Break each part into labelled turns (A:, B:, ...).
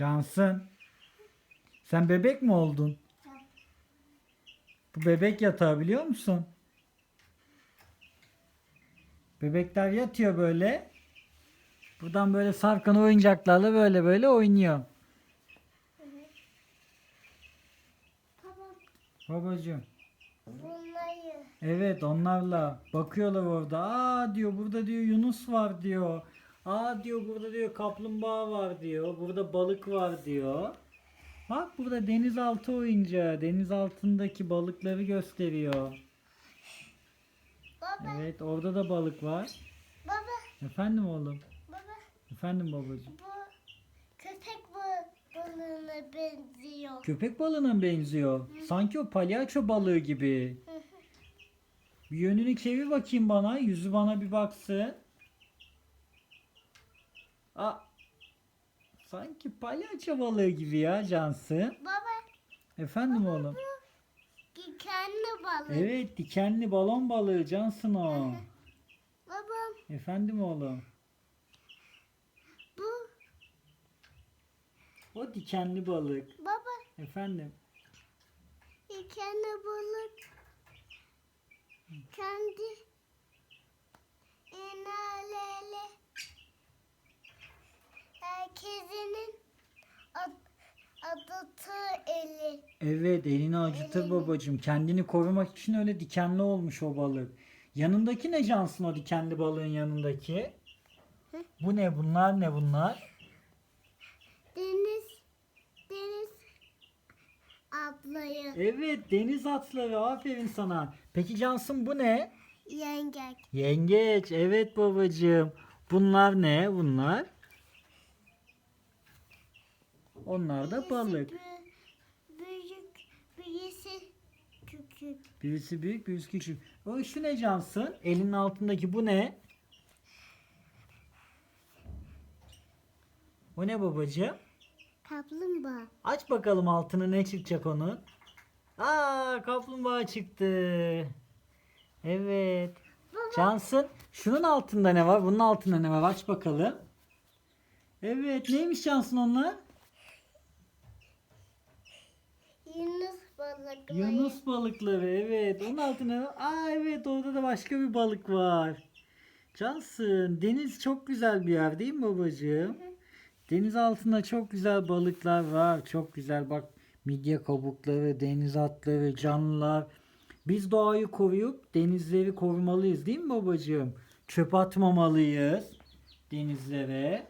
A: Cansın. Sen bebek mi oldun? Bu bebek yatağı biliyor musun? Bebekler yatıyor böyle. Buradan böyle sarkan oyuncaklarla böyle böyle oynuyor.
B: Baba
A: Babacığım.
B: bunları.
A: Evet onlarla bakıyorlar orada. Aa diyor burada diyor Yunus var diyor. Aa diyor burada diyor kaplumbağa var diyor. Burada balık var diyor. Bak burada denizaltı oyuncağı. Deniz altındaki balıkları gösteriyor.
B: Baba
A: Evet orada da balık var.
B: baba
A: Efendim oğlum.
B: baba
A: Efendim babacığım.
B: bu köpek balığına benziyor.
A: Köpek balığına benziyor. Sanki o palyaço balığı gibi. Bir yönünü çevir bakayım bana. Yüzü bana bir baksın. Aa, sanki palyaço balığı gibi ya Cansı.
B: Baba
A: Efendim oğlum.
B: dikenli balık.
A: Evet dikenli balon balığı Cansın o.
B: Babam
A: Efendim oğlum.
B: bu
A: O dikenli balık.
B: baba
A: Efendim.
B: dikenli balık kendi inalele herkesinin adatı eli.
A: Evet elini acıtır babacığım. Kendini korumak için öyle dikenli olmuş o balık. Yanındaki ne Cansın o dikenli balığın yanındaki? Bu ne bunlar ne bunlar?
B: Deniz deniz ablayı
A: Evet deniz atları aferin sana. Peki Cansın bu ne?
B: yengek.
A: Yengeç evet babacığım. Bunlar ne bunlar? Onlar da balık.
B: Büyük birisi küçük.
A: Birisi büyük birisi küçük. O şu ne Cansın? Elinin altındaki bu ne? O ne babacığım?
B: Kaplumbağa.
A: Aç bakalım altını ne çıkacak onun. Aa kaplumbağa çıktı. Evet. Cansın şunun altında ne var? Bunun altında ne var? Aç bakalım. Evet neymiş Cansın onlar?
B: Yunus balıkları.
A: Yunus balıkları evet. Onun var? Aa evet orada da başka bir balık var. Cansın deniz çok güzel bir yer değil mi babacığım? Deniz altında çok güzel balıklar var. Çok güzel bak midye kabukları, deniz atları, canlılar. Biz doğayı koruyup denizleri korumalıyız değil mi babacığım? Çöp atmamalıyız denizlere.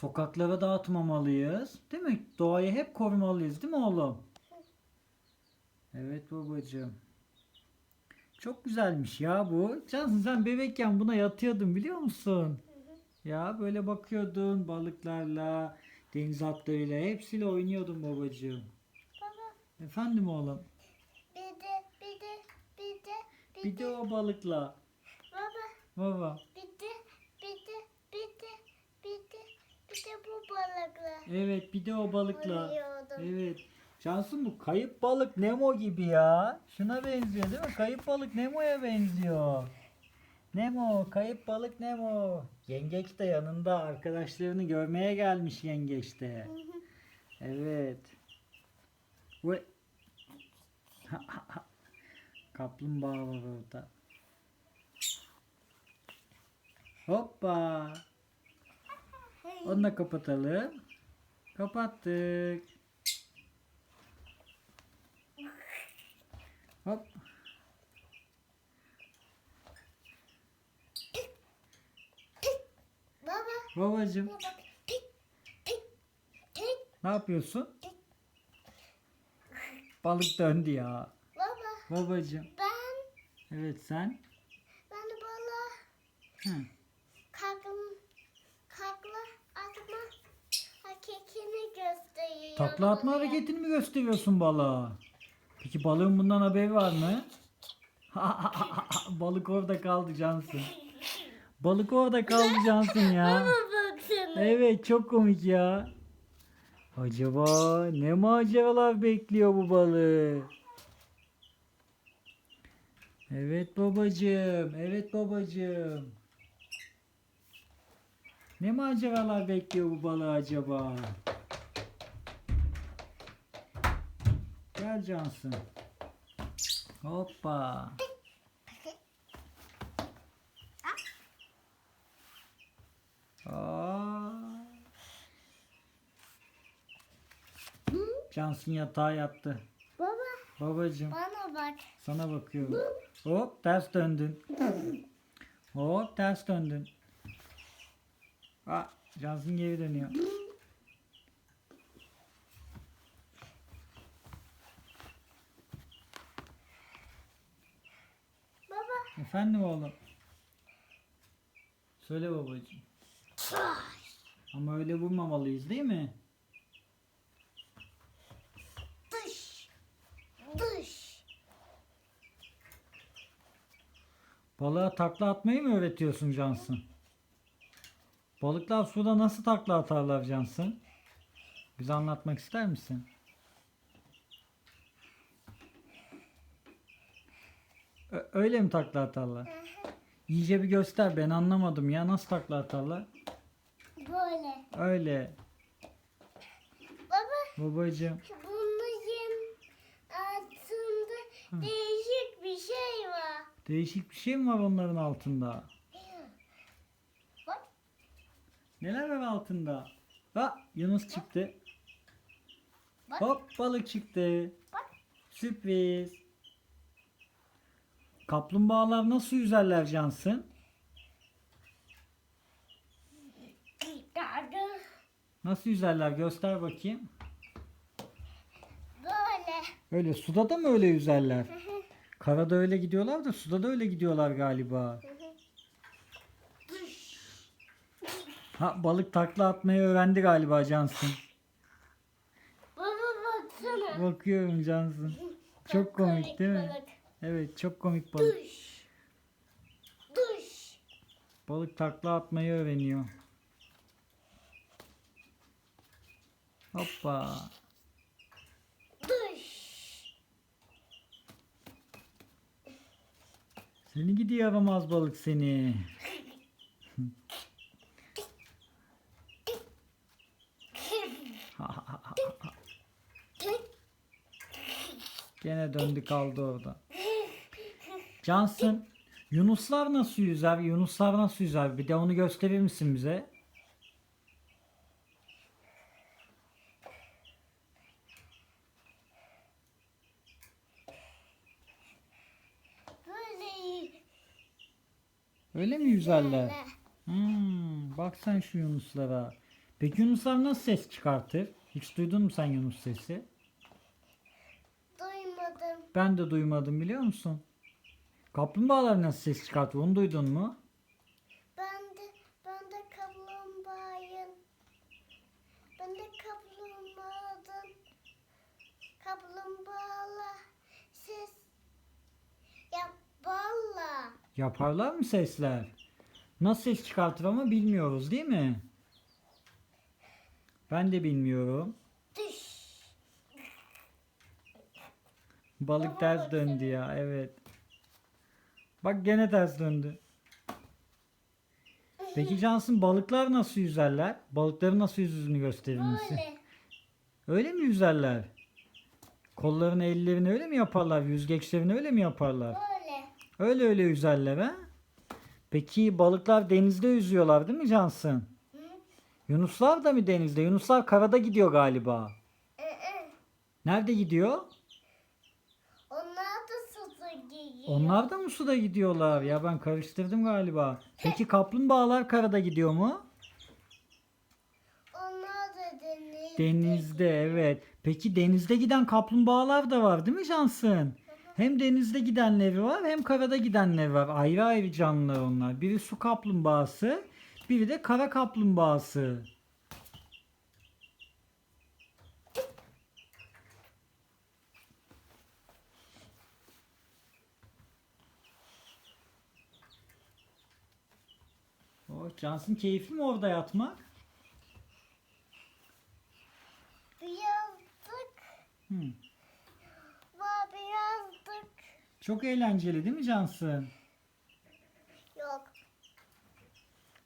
A: Sokaklara dağıtmamalıyız. Değil mi? Doğayı hep korumalıyız değil mi oğlum? Evet babacığım. Çok güzelmiş ya bu. Cansın sen bebekken buna yatıyordun biliyor musun? Ya böyle bakıyordun balıklarla, deniz atlarıyla hepsiyle oynuyordun babacığım.
B: Baba
A: Efendim oğlum.
B: bir de bir de bir de bir,
A: Bir de o balıkla.
B: baba
A: Baba.
B: bir de bir de bir de bir de bir de bu balıkla.
A: Evet bir de o balıkla.
B: Oynuyordum.
A: Evet. Cansın bu kayıp balık Nemo gibi ya. Şuna benziyor değil mi? Kayıp balık Nemo'ya benziyor. Nemo, kayıp balık Nemo. Yengeç de yanında arkadaşlarını görmeye gelmiş yengeç de. Evet. Ve Kaplumbağa var orada. Hoppa. Onu da kapatalım. Kapattık. Hop.
B: Baba
A: Babacım
B: tik tik
A: ne yapıyorsun? Balık döndü ya.
B: baba
A: Babacım.
B: ben
A: Evet sen.
B: ben balığa
A: Hı.
B: kalkım kalkla atma hareketini gösteriyorum.
A: Takla atma hareketini mi gösteriyorsun balığa? Peki balığın bundan haberi var mı? Balık orada kaldı Cansın. Balık orada kaldı Cansın ya. Evet çok komik ya. Acaba ne maceralar bekliyor bu balığı? Evet babacığım, evet babacığım. Ne maceralar bekliyor bu balığı acaba? Gel Cansın. Hoppa. Aa. Cansın yatağa yattı.
B: Baba
A: Babacım
B: bana bak.
A: sana bakıyorum. Hop ters döndün. Hop ters döndün. Aa, Cansın geri dönüyor.
B: Baba.
A: Efendim oğlum. Söyle babacığım. Ama öyle vurmamalıyız değil mi?
B: Dış. Dış.
A: Balığa takla atmayı mı öğretiyorsun Cansın? Balıklar suda nasıl takla atarlar Cansın? Bize anlatmak ister misin? Ö- öyle mi takla atarlar? İyice bir göster ben anlamadım ya nasıl takla atarlar?
B: Böyle.
A: Öyle.
B: Baba
A: Babacığım.
B: bunların altında değişik bir şey var.
A: Değişik bir şey mi var onların altında?
B: Bak.
A: Neler var altında? Ha Yunus çıktı.
B: Bak.
A: Hop balık çıktı.
B: Bak.
A: Sürpriz. Kaplumbağalar nasıl yüzerler Cansın? Nasıl yüzerler göster bakayım.
B: Böyle.
A: Öyle suda da mı öyle yüzerler? Karada öyle gidiyorlar da suda da öyle gidiyorlar galiba.
B: Dış.
A: Ha balık takla atmayı öğrendi galiba Cansın.
B: Baba baksana.
A: Bakıyorum Cansın. Çok komik değil mi?
B: balık.
A: Evet çok komik balık.
B: Dış. Dış.
A: Balık takla atmayı öğreniyor. Hoppa.
B: Dış.
A: Seni gidi yaramaz balık seni. Gene döndü kaldı orada. Cansın, Yunuslar nasıl yüzer? Yunuslar nasıl yüzer? Bir de onu gösterir misin bize? Öyle mi yüzerler? Hmm, bak sen şu Yunuslara. Peki Yunuslar nasıl ses çıkartır? Hiç duydun mu sen Yunus sesi?
B: Duymadım.
A: Ben de duymadım biliyor musun? Kaplumbağalar nasıl ses çıkartır onu duydun mu?
B: Ben de ben de kaplumbağayım. Ben de kaplumbağadım. Kaplumbağala ses yap balla.
A: Yaparlar mı sesler? Nasıl ses çıkartır ama bilmiyoruz değil mi? Ben de bilmiyorum. Balık ters döndü ya evet. Bak gene ters döndü. Peki Cansın balıklar nasıl yüzerler? Balıkların nasıl yüzdüğünü gösterir misin?
B: Böyle.
A: Öyle mi yüzerler? Kollarını ellerini öyle mi yaparlar? Yüzgeçlerini öyle mi yaparlar?
B: Böyle.
A: Öyle öyle yüzerler ha? Peki balıklar denizde yüzüyorlar değil mi Cansın?
B: Hı?
A: Yunuslar da mı denizde? Yunuslar karada gidiyor galiba.
B: Ee, e.
A: Nerede gidiyor?
B: Onlar da suda giyiyor.
A: Onlar da mı suda gidiyorlar? Ya ben karıştırdım galiba. Peki kaplumbağalar karada gidiyor mu?
B: Onlar da denizde.
A: Denizde evet. Peki denizde giden kaplumbağalar da var değil mi Cansın? Hem denizde gidenleri var hem karada gidenleri var. Ayrı ayrı canlılar onlar. Biri su kaplumbağası, biri de kara kaplumbağası. Cansın keyifli mi orada yatmak?
B: Birazcık
A: Hı.
B: var birazcık
A: Çok eğlenceli değil mi Cansın?
B: yok.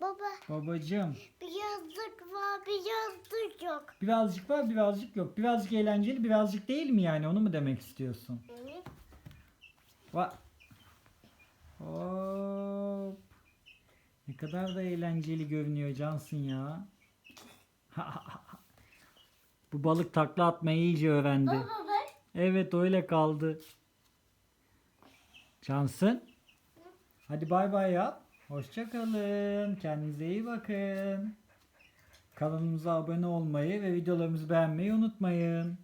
B: Baba
A: Babacığım.
B: bir yazlık var bir yazlık yok.
A: Birazcık var birazcık yok. Birazcık eğlenceli birazcık değil mi yani onu mu demek istiyorsun?
B: Evet.
A: Va Hop. Ne kadar da eğlenceli görünüyor Cansın ya. Bu balık takla atmayı iyice öğrendi.
B: Baba.
A: Evet öyle kaldı. Cansın. Hadi bay bay yap. Hoşçakalın. Kendinize iyi bakın. Kanalımıza abone olmayı ve videolarımızı beğenmeyi unutmayın.